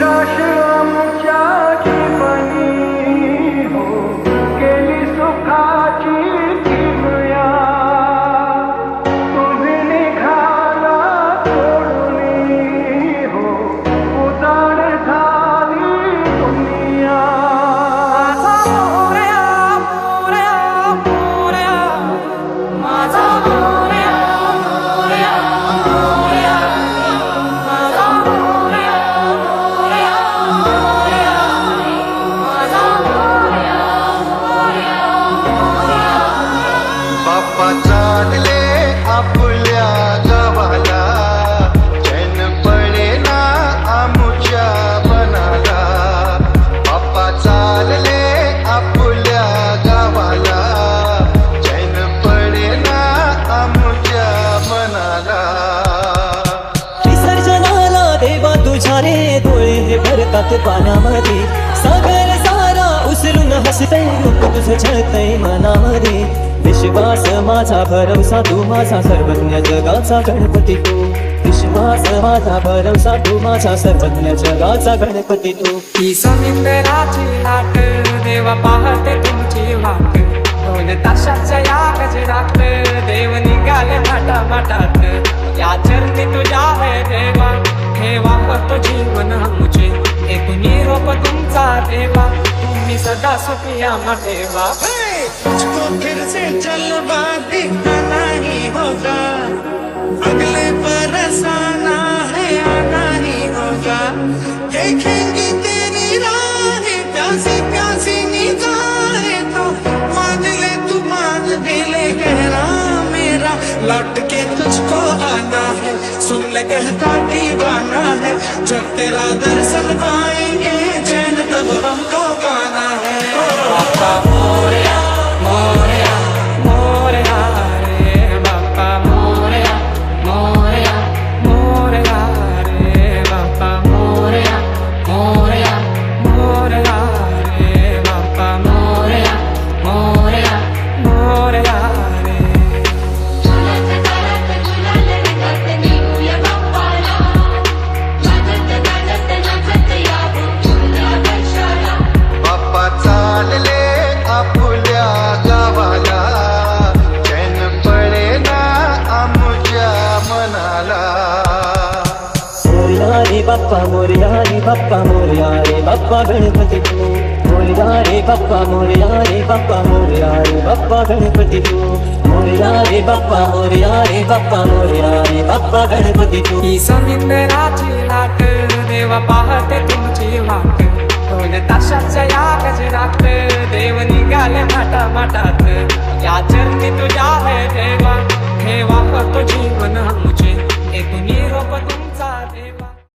Joshua. बाबा चालले आपल्या गावाला. चैन पडे ना आमुच्या बनाला. बाप्पा चालले आपल्या गावाला. चैन पडे ना आमुच्या मनाला विसर्जनाला देवा तुझ्या रे डोळे हे भरतात पाण्यामध्ये सागर सारा उचलून हसते रूप तुझं छळतय मनामध्ये. विश्वास माझा भरवसा तू माझा सर्वज्ञ जगाचा गणपती तू. विश्वास माझा भरवसा तू माझा सर्वज्ञ जगाचा गणपती तू. ही समिंदराची लाट देवा पाहते तुमची वाट. दोन ताशाच्या या गजरात देव निघाले माटा माटात सदा सुखिया ठेवा मुझको फिर से जलवा दिखाना ही होगा। अगले बरस आना है, आना ही होगा। देखेंगे तेरी राहें, प्यासी प्यासी निगाहें तो। मान ले तू, मान भी ले गहरा मेरा। लौट के तुझको आना है, सुन ले कहता दीवाना है, जब तेरा दर्शन पाएँगे रे बाप्पा मोरया रे बाप्पा मोरया रे बाप्पा गणपती तू मोरया रे बाप्पा मोरया रे बाप्पा मोरया रे बाप्पा गणपती तू मोरया रे बाप्पा मोरया रे बाप्पा मोरया रे बाप्पा गणपती तू ही समिंदराची लाट देवा पाहते तुमची वाट. दोन ताशाच्या या गजरात देव निघाले माटा माटात या चरणी तुझ्या